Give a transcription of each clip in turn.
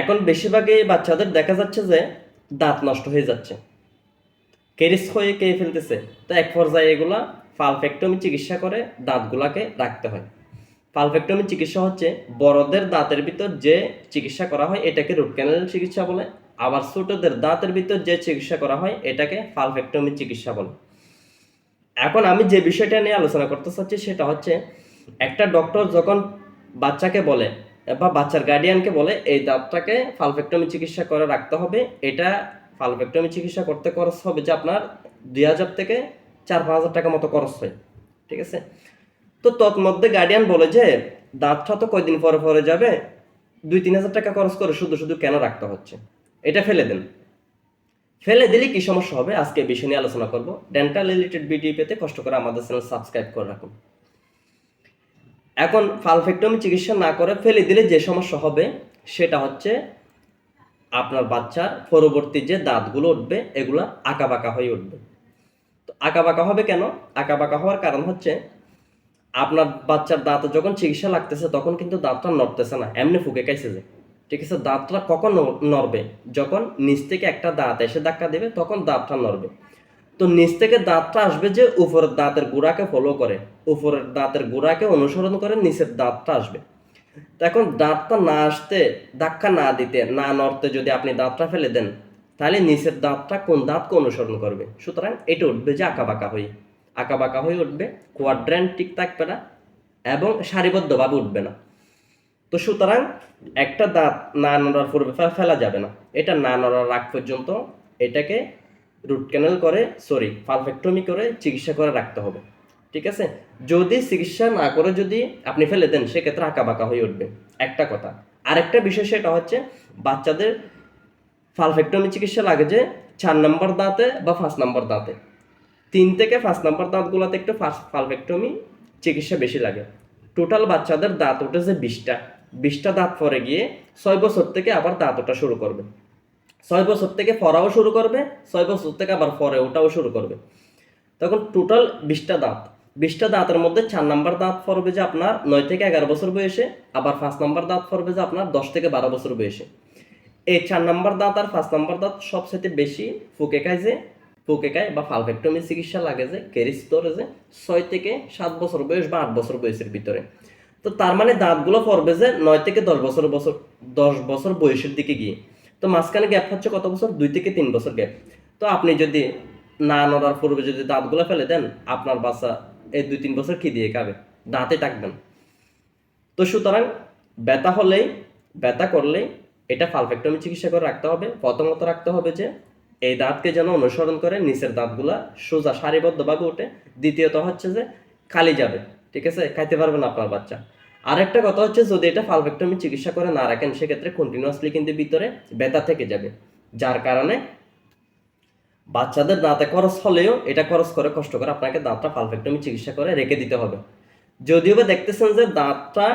এখন বেশিরভাগই বাচ্চাদের দেখা যাচ্ছে যে দাঁত নষ্ট হয়ে যাচ্ছে। কেরিস হয়ে কে ফেলতেছে? তো এক পর্যায়ে এগুলা পালফেক্টমি চিকিৎসা করে দাঁতগুলাকে রাখতে হয়। পালফেক্টমি চিকিৎসা হচ্ছে বড়দের দাঁতের ভিতর যে চিকিৎসা করা হয় এটাকে রুট ক্যানেল চিকিৎসা বলে। আবার ছোটদের দাঁতের ভিতর যে চিকিৎসা করা হয় এটাকে পালফেক্টমি চিকিৎসা বলে। এখন আমি যে বিষয়টা নিয়ে আলোচনা করতে চাচ্ছি সেটা হচ্ছে, একটা ডক্টর যখন বাচ্চাকে বলে বা বাচ্চার গার্ডিয়ানকে বলে, এই দাঁতটাকে ফালফেক্টমি চিকিৎসা করে রাখতে হবে। এটা ফালফেক্টমি চিকিৎসা করতে খরচ হবে যে আপনার দুই হাজার থেকে চার পাঁচ হাজার টাকা মতো খরচ হয়। ঠিক আছে? তো তৎমধ্যে গার্ডিয়ান বলে যে, দাঁতটা তো কয়দিন পরে পরে যাবে? দুই তিন হাজার টাকা খরচ করে শুধু শুধু কেন রাখতে হচ্ছে? এটা ফেলে দেন। ফেলে দিলে কি সমস্যা হবে? আজকে বিষয় নিয়ে আলোচনা করব। ডেন্টাল রিলেটেড ভিডিও পেতে কষ্ট করে আমাদের চ্যানেল সাবস্ক্রাইব করে রাখুন। এখন ফালফেক্টমি চিকিৎসা না করে ফেলে দিলে যে সমস্যা হবে, সেটা হচ্ছে আপনার বাচ্চার পরবর্তী যে দাঁতগুলো উঠবে, এগুলো আঁকা বাঁকা হয়ে উঠবে। তো আঁকা বাঁকা হবে কেন? আঁকা বাঁকা হওয়ার কারণ হচ্ছে আপনার বাচ্চার দাঁত যখন চিকিৎসা লাগতেছে, তখন কিন্তু দাঁতটা নড়তেছে না, এমনি ফুকে খাইছে যে। ঠিক আছে? দাঁতটা কখন নড়বে? যখন নিচ থেকে একটা দাঁত এসে ধাক্কা দেবে, তখন দাঁতটা নড়বে। তো নিচ থেকে দাঁতটা আসবে যে উপরের দাঁতের গুড়াকে ফলো করে। উপরের দাঁতের গুড়াকে অনুসরণ করে নিচের দাঁতটা আসবে। এখন দাঁতটা না আসতে ধাক্কা না দিতে, না নড়তে যদি আপনি দাঁতটা ফেলে দেন, তাহলে নিচের দাঁতটা কোন দাঁতকে অনুসরণ করবে? সুতরাং এটা উঠবে যে আঁকা বাঁকা হয়ে। আঁকা বাঁকা হয়ে উঠবে কোয়াড্রেন্ট ঠিক থাকবে না এবং সারিবদ্ধভাবে উঠবে না। তো সুতরাং একটা দাঁত না নড়ার পূর্বে ফেলা যাবে না। এটা না নড়ার রাগ পর্যন্ত এটাকে রুট ক্যানেল করে সরি পারফেক্টমি করে চিকিৎসা করে রাখতে হবে, ঠিক আছে? যদি চিকিৎসা না করে যদি আপনি ফেলে দেন, সেক্ষেত্রে আঁকা বাঁকা হয়ে উঠবে। একটা কথা। আরেকটা বিষয় সেটা হচ্ছে বাচ্চাদের পারফেক্টমি চিকিৎসা লাগে যে চার নম্বর দাঁতে বা পাঁচ নম্বর দাঁতে। তিন থেকে পাঁচ নম্বর দাঁতগুলোতে একটু ফার্স্ট পারফেক্টমি চিকিৎসা বেশি লাগে। টোটাল বাচ্চাদের দাঁত উঠেছে বিশটা। বিশটা দাঁত পরে গিয়ে ছয় বছর থেকে আবার দাঁত ওঠা শুরু করবে। ছয় বছর থেকে পড়াও শুরু করবে, ছয় বছর থেকে আবার পরে ওটাও শুরু করবে। তখন টোটাল বিশটা দাঁত। বিশটা দাঁতের মধ্যে চার নাম্বার দাঁত পড়বে যে আপনার নয় থেকে এগারো বছর বয়সে, আবার পাঁচ নাম্বার দাঁত পড়বে যে আপনার দশ থেকে বারো বছর বয়সে। এই চার নাম্বার দাঁত আর পাঁচ নাম্বার দাঁত সবচেয়ে বেশি ফুকে খায় যে, ফুকে খায় বা ফালফেক্টমি চিকিৎসা লাগে যে, কেরিস ধরে যে, ছয় থেকে সাত বছর বয়স বা আট বছর বয়সের ভিতরে। তো তার মানে দাঁতগুলো পড়বে যে নয় থেকে দশ বছর বছর, দশ বছর বয়সের দিকে গিয়ে। তো মাঝখানে গ্যাপ হচ্ছে কত বছর? দুই থেকে তিন বছর গ্যাপ তো আপনি যদি না নড়ার পূর্বে যদি দাঁতগুলো ফেলে দেন, আপনার বাচ্চা এই দুই তিন বছর কি দিয়ে খাবে? দাঁতে থাকবেন। তো সুতরাং ব্যথা হলেই, ব্যথা করলেই এটা ফালফেক্টমি চিকিৎসা করে রাখতে হবে। প্রথমত রাখতে হবে যে, এই দাঁতকে যেন অনুসরণ করে নিচের দাঁতগুলা সোজা সারিবদ্ধভাবে ওঠে দ্বিতীয়ত হচ্ছে যে, খালি যাবে, ঠিক আছে? খাইতে পারবে না আপনার বাচ্চা। আরেকটা কথা হচ্ছে, যদি এটা ফালফেক্টমি চিকিৎসা করে না রাখেন, সেক্ষেত্রে কন্টিনিউয়াসলি কিন্তু ভিতরে ব্যথা থেকে যাবে। যার কারণে বাচ্চাদের দাঁতে খরচ হলেও এটা খরচ করে কষ্ট করে আপনাকে দাঁতটা পারফেক্টমি চিকিৎসা করে রেখে দিতে হবে। যদিও বা দেখতেছেন যে দাঁতটা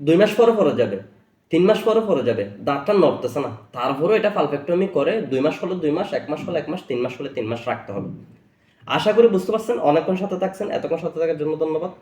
দুই মাস পরে পরে যাবে, তিন মাস পরে পরে যাবে, দাঁতটা নড়তেছে না। তারপরেও এটা পারফেক্টমি করে দুই মাস হলে দুই মাস, এক মাস হলে এক মাস, তিন মাস হলে তিন মাস রাখতে হবে। আশা করি বুঝতে পারছেন, অনেকক্ষণ সাথে থাকছেন, এতক্ষণ সাথে থাকার জন্য ধন্যবাদ।